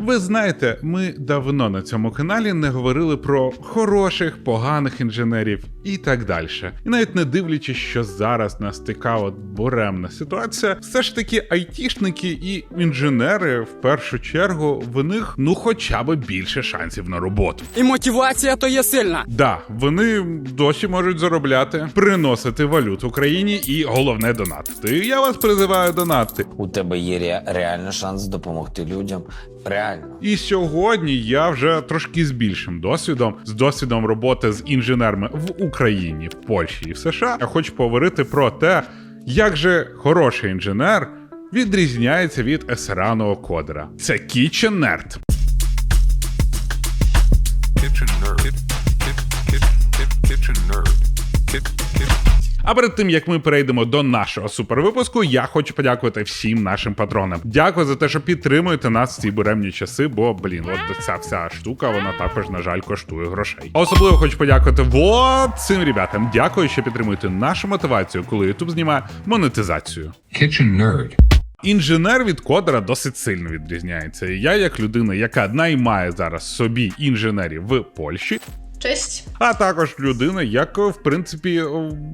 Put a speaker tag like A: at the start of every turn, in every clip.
A: Ви знаєте, ми давно на цьому каналі не говорили про хороших, поганих інженерів і так далі. І навіть не дивлячись, що зараз нас така от буремна ситуація, все ж таки айтішники і інженери в першу чергу в них ну хоча б більше шансів на роботу.
B: І мотивація то є сильна.
A: Да, вони досі можуть заробляти, приносити валюту Україні і головне донатити. Я вас призиваю донатити.
C: У тебе є ре- реально шанс допомогти людям. Реально.
A: І сьогодні я вже трошки з більшим досвідом, з досвідом роботи з інженерами в Україні, в Польщі і в США. Я хочу поговорити про те, як же хороший інженер відрізняється від есераного кодера. Це Kitchen Nerd. А перед тим як ми перейдемо до нашого супервипуску, я хочу подякувати всім нашим патронам. Дякую за те, що підтримуєте нас в ці буремні часи, бо блін, от ця вся штука, вона також, на жаль, коштує грошей. Особливо хочу подякувати вот цим ребятам. Дякую, що підтримуєте нашу мотивацію, коли YouTube знімає монетизацію.
D: Kitchen nerd.
A: Інженер від кодера досить сильно відрізняється. І я, як людина, яка наймає зараз собі інженерів в Польщі,
E: Cześć.
A: а також людина, яка в принципі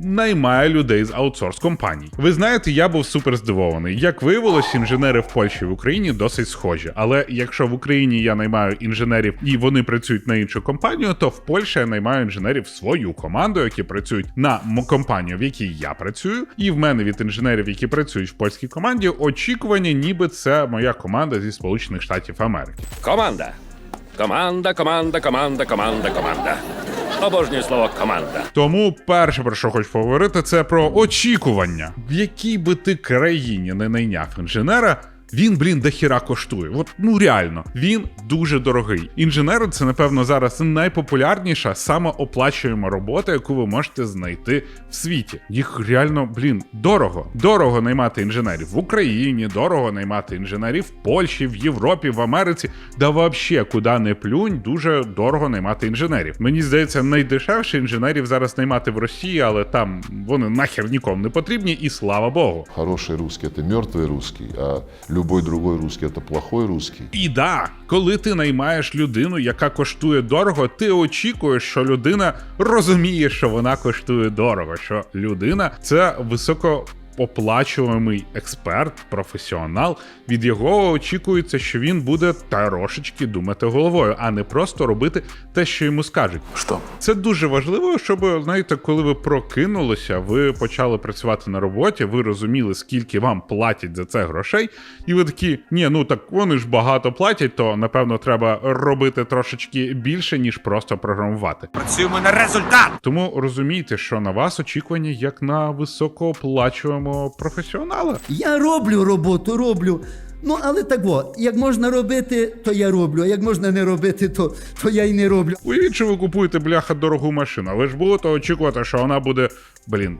A: наймає людей з аутсорс компаній. Ви знаєте, я був супер здивований. Як виявилось, інженери в Польщі в Україні досить схожі. Але якщо в Україні я наймаю інженерів і вони працюють на іншу компанію, то в Польщі я наймаю інженерів свою команду, які працюють на м- компанію, в якій я працюю. І в мене від інженерів, які працюють в польській команді, очікування, ніби це моя команда зі Сполучених Штатів Америки.
F: Команда. Команда, команда, команда, команда, команда. Обожнюю слово команда.
A: Тому перше, про що хочу поговорити, це про очікування. В якій би ти країні не найняв інженера. Він, блін, дохіра коштує. От ну реально, він дуже дорогий. Інженери це, напевно, зараз найпопулярніша, саме оплачуєма робота, яку ви можете знайти в світі. Їх реально, блін, дорого. Дорого наймати інженерів в Україні, дорого наймати інженерів в Польщі, в Європі, в Америці. Да вообще, куди не плюнь, дуже дорого наймати інженерів. Мені здається, найдешевше інженерів зараз наймати в Росії, але там вони нахер нікому не потрібні, і слава Богу.
G: Хороший русский – это мертвый русский, а любой другой русский – это плохой русский.
A: І да, коли ти наймаєш людину, яка коштує дорого, ти очікуєш, що людина розуміє, що вона коштує дорого, що людина це високо. Оплачуваний експерт, професіонал, від його очікується, що він буде трошечки думати головою, а не просто робити те, що йому скажуть.
D: Что?
A: Це дуже важливо, щоб знаєте, коли ви прокинулися, ви почали працювати на роботі, ви розуміли, скільки вам платять за це грошей, і ви такі, ні, ну так вони ж багато платять, то напевно треба робити трошечки більше, ніж просто програмувати.
B: Працюємо на результат.
A: Тому розумійте, що на вас очікування як на високооплачуваного професіонала.
H: Я роблю роботу, роблю. Ну, але так от, як можна робити, то я роблю, а як можна не робити, то, то я й не роблю.
A: Уявіть, що ви купуєте бляха дорогу машину, але ж будете очікувати, що вона буде, блін,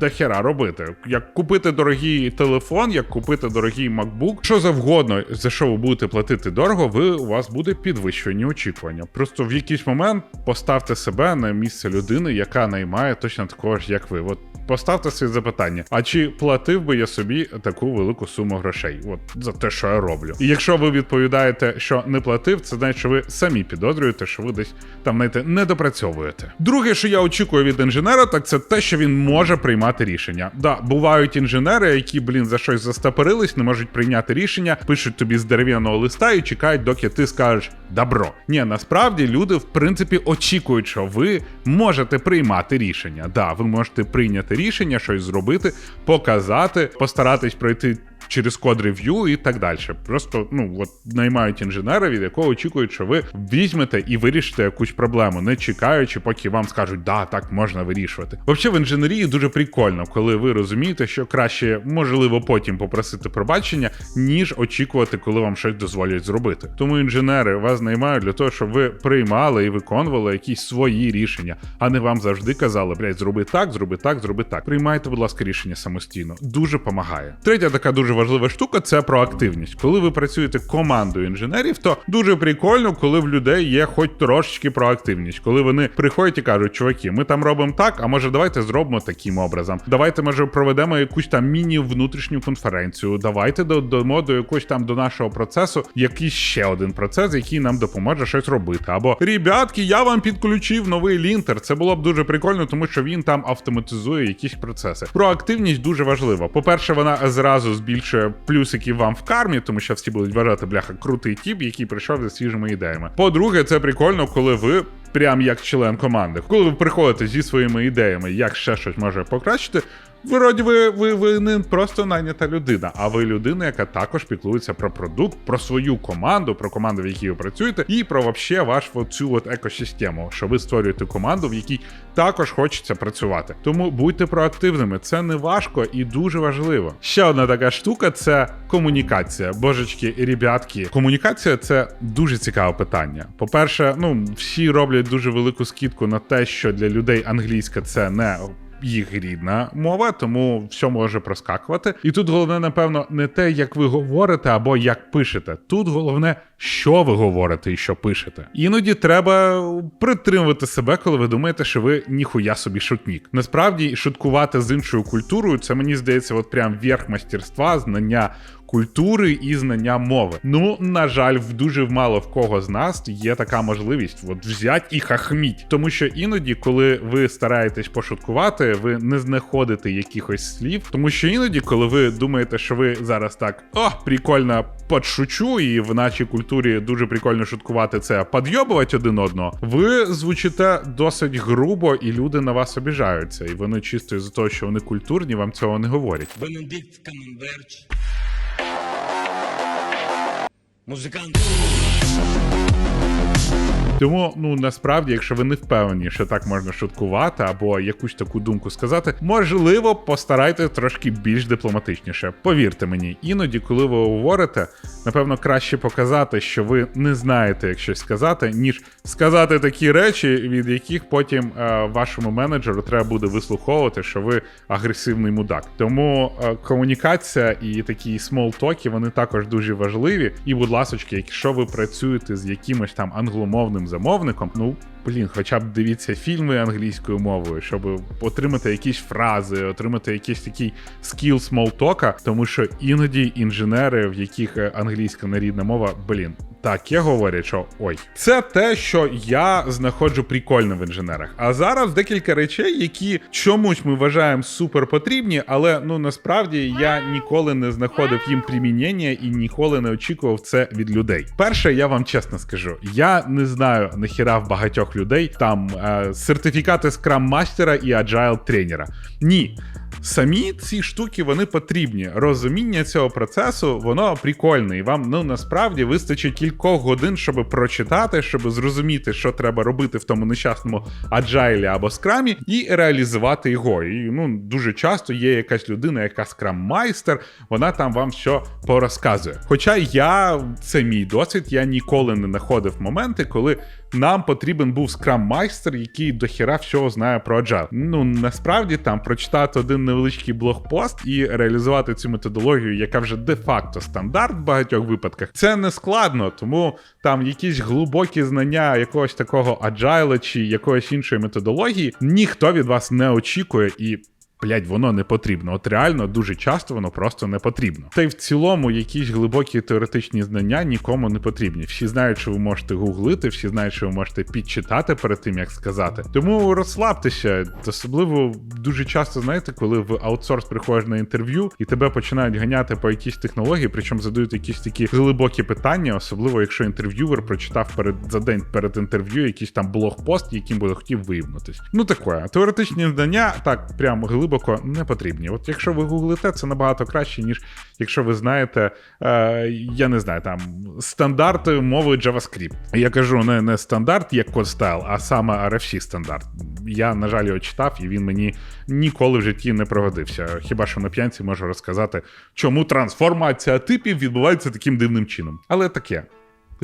A: дохера робити. Як купити дорогий телефон, як купити дорогий MacBook, що завгодно, за що ви будете платити дорого, ви у вас буде підвищені очікування. Просто в якийсь момент поставте себе на місце людини, яка наймає точно такого ж, як ви. От поставте собі запитання: а чи платив би я собі таку велику суму грошей? От за те, що я роблю. І якщо ви відповідаєте, що не платив, це значить, що ви самі підозрюєте, що ви десь там знаєте, не допрацьовуєте. Друге, що я очікую від інженера, так це те, що він може приймати рішення. Да, бувають інженери, які, блін, за щось застапорились, не можуть прийняти рішення, пишуть тобі з дерев'яного листа і чекають, доки ти скажеш добро. Ні, насправді люди, в принципі, очікують, що ви можете приймати рішення. Да, ви можете прийняти рішення, щось зробити, показати, постаратись пройти. Через код рев'ю і так далі. Просто ну от наймають інженера, від якого очікують, що ви візьмете і вирішите якусь проблему, не чекаючи, поки вам скажуть, да, так можна вирішувати. Взагалі, в інженерії дуже прикольно, коли ви розумієте, що краще можливо потім попросити пробачення, ніж очікувати, коли вам щось дозволять зробити. Тому інженери вас наймають для того, щоб ви приймали і виконували якісь свої рішення, а не вам завжди казали, блядь, зроби так, зроби так, зроби так. Приймайте, будь ласка, рішення самостійно. Дуже помагає. Третя така дуже важлива штука це проактивність. Коли ви працюєте командою інженерів, то дуже прикольно, коли в людей є хоч трошечки проактивність, коли вони приходять і кажуть, чуваки, ми там робимо так, а може давайте зробимо таким образом. Давайте, може, проведемо якусь там міні-внутрішню конференцію. Давайте додамо до якогось там до нашого процесу якийсь ще один процес, який нам допоможе щось робити. Або ребятки, я вам підключив новий лінтер. Це було б дуже прикольно, тому що він там автоматизує якісь процеси. Проактивність дуже важлива. По-перше, вона зразу збільшує плюсики вам в кармі, тому що всі будуть вважати бляха крутий тіп, який прийшов зі свіжими ідеями. По-друге, це прикольно, коли ви. Прям як член команди, коли ви приходите зі своїми ідеями, як ще щось може покращити, Вроді ви, ви, ви не просто найнята людина, а ви людина, яка також піклується про продукт, про свою команду, про команду, в якій ви працюєте, і про вообще ваш цю от екосистему, що ви створюєте команду, в якій також хочеться працювати. Тому будьте проактивними, це не важко і дуже важливо. Ще одна така штука це комунікація. Божечки, ребятки, комунікація це дуже цікаве питання. По-перше, ну всі роблять дуже велику скидку на те, що для людей англійська це не їх рідна мова, тому все може проскакувати. І тут головне, напевно, не те, як ви говорите або як пишете. Тут головне, що ви говорите і що пишете. Іноді треба притримувати себе, коли ви думаєте, що ви ніхуя собі шутнік. Насправді, шуткувати з іншою культурою, це мені здається, от прям верх мастерства, знання. Культури і знання мови. Ну, на жаль, в дуже мало в кого з нас є така можливість от взять і хахміть. Тому що іноді, коли ви стараєтесь пошуткувати, ви не знаходите якихось слів. Тому що іноді, коли ви думаєте, що ви зараз так о, прикольно подшучу, і в нашій культурі дуже прикольно шуткувати це підйобувати один одного, ви звучите досить грубо, і люди на вас обіжаються. І вони чисто з того, що вони культурні, вам цього не говорять.
E: Бенедикт Камемберч. Музикант.
A: Тому, ну насправді, якщо ви не впевнені, що так можна шуткувати або якусь таку думку сказати, можливо, постарайтесь трошки більш дипломатичніше. Повірте мені, іноді, коли ви говорите, напевно, краще показати, що ви не знаєте, як щось сказати, ніж сказати такі речі, від яких потім е, вашому менеджеру треба буде вислуховувати, що ви агресивний мудак. Тому е, комунікація і такі смолтоки, вони також дуже важливі. І, будь ласочки, якщо ви працюєте з якимось там англомовним замовником, ну блін, хоча б дивіться фільми англійською мовою, щоб отримати якісь фрази, отримати якийсь такий скіл смолтока, тому що іноді інженери, в яких е, англійська нерідна мова, блін. Таке говорять, що ой, це те, що я знаходжу прикольно в інженерах. А зараз декілька речей, які чомусь ми вважаємо супер потрібні, але ну насправді я ніколи не знаходив їм примінення і ніколи не очікував це від людей. Перше, я вам чесно скажу, я не знаю нахіра в багатьох людей там е, сертифікати скрам мастера і аджайл тренера. Ні. Самі ці штуки вони потрібні. Розуміння цього процесу, воно прикольне, і вам ну насправді вистачить кількох годин, щоб прочитати, щоб зрозуміти, що треба робити в тому нещасному аджайлі або скрамі, і реалізувати його. І ну дуже часто є якась людина, яка скрам-майстер, вона там вам все порозказує. Хоча я це мій досвід, я ніколи не знаходив моменти, коли. Нам потрібен був скрам-майстер, який дохіра всього знає про Agile. Ну насправді там прочитати один невеличкий блогпост і реалізувати цю методологію, яка вже де-факто стандарт в багатьох випадках. Це не складно, тому там якісь глибокі знання якогось такого Agile чи якоїсь іншої методології ніхто від вас не очікує і. Блять, воно не потрібно. От реально дуже часто воно просто не потрібно. Та й в цілому якісь глибокі теоретичні знання нікому не потрібні. Всі знають, що ви можете гуглити, всі знають, що ви можете підчитати перед тим, як сказати. Тому розслабтеся, особливо дуже часто знаєте, коли в аутсорс приходиш на інтерв'ю і тебе починають ганяти по якісь технології, причому задають якісь такі глибокі питання, особливо якщо інтерв'ювер прочитав перед за день перед інтерв'ю якийсь там блогпост, яким буде хотів виїбнутись. Ну таке, теоретичні знання так прям глибоко не потрібні. От якщо ви гуглите, це набагато краще, ніж якщо ви знаєте, е, я не знаю, там стандарт мови JavaScript. Я кажу не, не стандарт як CodeStyle, а саме RFC стандарт. Я, на жаль, його читав, і він мені ніколи в житті не пригодився. Хіба що на п'янці можу розказати, чому трансформація типів відбувається таким дивним чином. Але таке.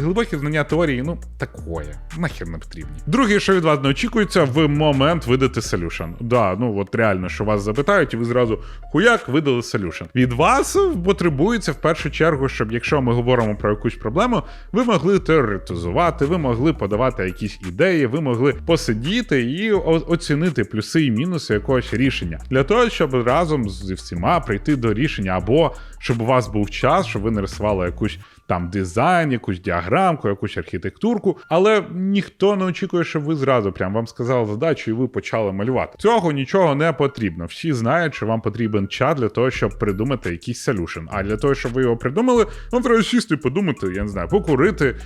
A: Глибокі знання теорії, ну такое, нахер не потрібні. Друге, що від вас не очікується, в момент видати solution. Да, ну от реально, що вас запитають, і ви зразу хуяк видали solution. Від вас потребується в першу чергу, щоб якщо ми говоримо про якусь проблему, ви могли теоретизувати, ви могли подавати якісь ідеї, ви могли посидіти і оцінити плюси і мінуси якогось рішення для того, щоб разом зі всіма прийти до рішення, або щоб у вас був час, щоб ви нарисували якусь там дизайн, якусь діаграмку, якусь архітектурку, але ніхто не очікує, щоб ви зразу прям вам сказали задачу, і ви почали малювати. Цього нічого не потрібно. Всі знають, що вам потрібен час для того, щоб придумати якийсь солюшн. А для того, щоб ви його придумали, вам треба сісти, подумати, я не знаю, покурити,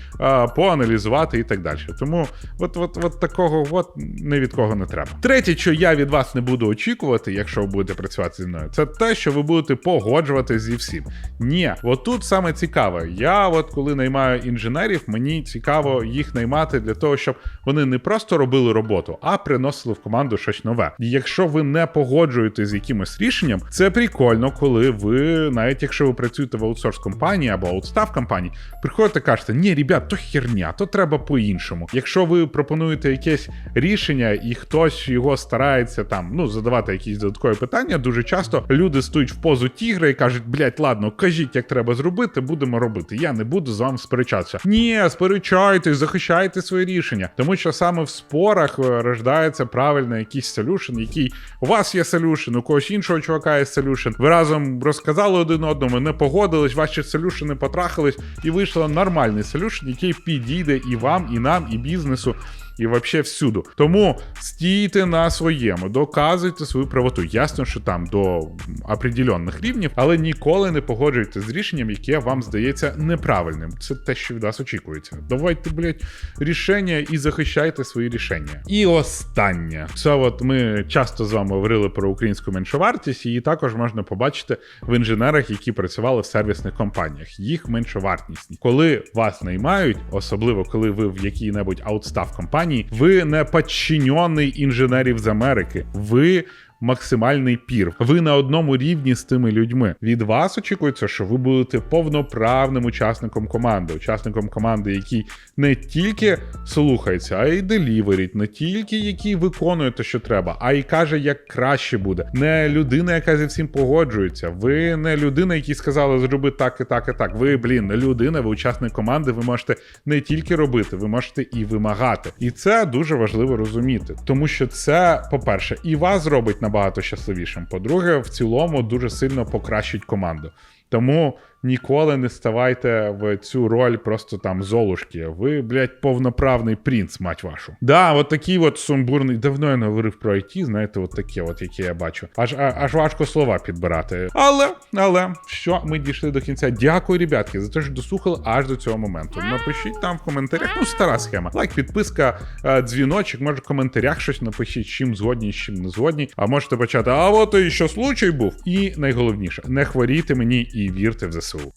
A: поаналізувати і так далі. Тому от, от, от такого от ні від кого не треба. Третє, що я від вас не буду очікувати, якщо ви будете працювати зі мною, це те, що ви будете погоджувати зі всім. Ні, от тут саме цікаве. Я, от коли наймаю інженерів, мені цікаво їх наймати для того, щоб вони не просто робили роботу, а приносили в команду щось нове. І якщо ви не погоджуєтесь з якимось рішенням, це прикольно, коли ви, навіть якщо ви працюєте в аутсорс компанії або аутстав компанії, приходите і кажете, ні, ребят, то херня, то треба по-іншому. Якщо ви пропонуєте якесь рішення, і хтось його старається там ну задавати якісь додаткові питання, дуже часто люди стають в позу тігра і кажуть, блять, ладно, кажіть, як треба зробити, будемо робити. Я не буду з вами сперечатися. Ні, сперечайтесь, захищайте своє рішення, тому що саме в спорах е, рождається правильно якийсь солюшн, який у вас є солюшн, у когось іншого чувака є солюшен. Ви разом розказали один одному, не погодились, ваші солюшени потрахались, і вийшло нормальний солюшн, який підійде і вам, і нам, і бізнесу. І вообще всюду. Тому стійте на своєму, доказуйте свою правоту. Ясно, що там до определенних рівнів, але ніколи не погоджуйтесь з рішенням, яке вам здається неправильним. Це те, що від вас очікується. Давайте, блядь, рішення і захищайте свої рішення. І останнє. Це от ми часто з вами говорили про українську меншовартість, її також можна побачити в інженерах, які працювали в сервісних компаніях. Їх меншовартність. Коли вас наймають, особливо коли ви в якій-небудь аутстав компанії, ви не подчиненний інженерів з Америки. Ви максимальний пір. Ви на одному рівні з тими людьми. Від вас очікується, що ви будете повноправним учасником команди, учасником команди, який не тільки слухається, а й деліверить, не тільки який виконує те, що треба, а й каже, як краще буде. Не людина, яка зі всім погоджується. Ви не людина, якій сказали зроби так і так і так. Ви, блін, не людина, ви учасник команди. Ви можете не тільки робити, ви можете і вимагати. І це дуже важливо розуміти, тому що це, по-перше, і вас зробить набагато щасливішим. По-друге, в цілому дуже сильно покращить команду. Тому ніколи не ставайте в цю роль просто там золушки. Ви, блядь, повноправний принц, мать вашу. Да, от такий от сумбурний. Давно я не говорив про IT, знаєте, от таке, от яке я бачу. Аж а- аж важко слова підбирати. Але, але що ми дійшли до кінця. Дякую, ребятки, за те, що дослухали аж до цього моменту. Напишіть там в коментарях. Ну, стара схема. Лайк, підписка, е, дзвіночок. Може, в коментарях щось напишіть, чим згодні, чим не згодні. А можете почати. А от і що случай був. І найголовніше, не хворійте мені і і вірте в ЗСУ.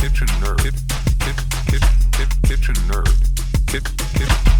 D: Kitchen nerd. Kitchen nerd.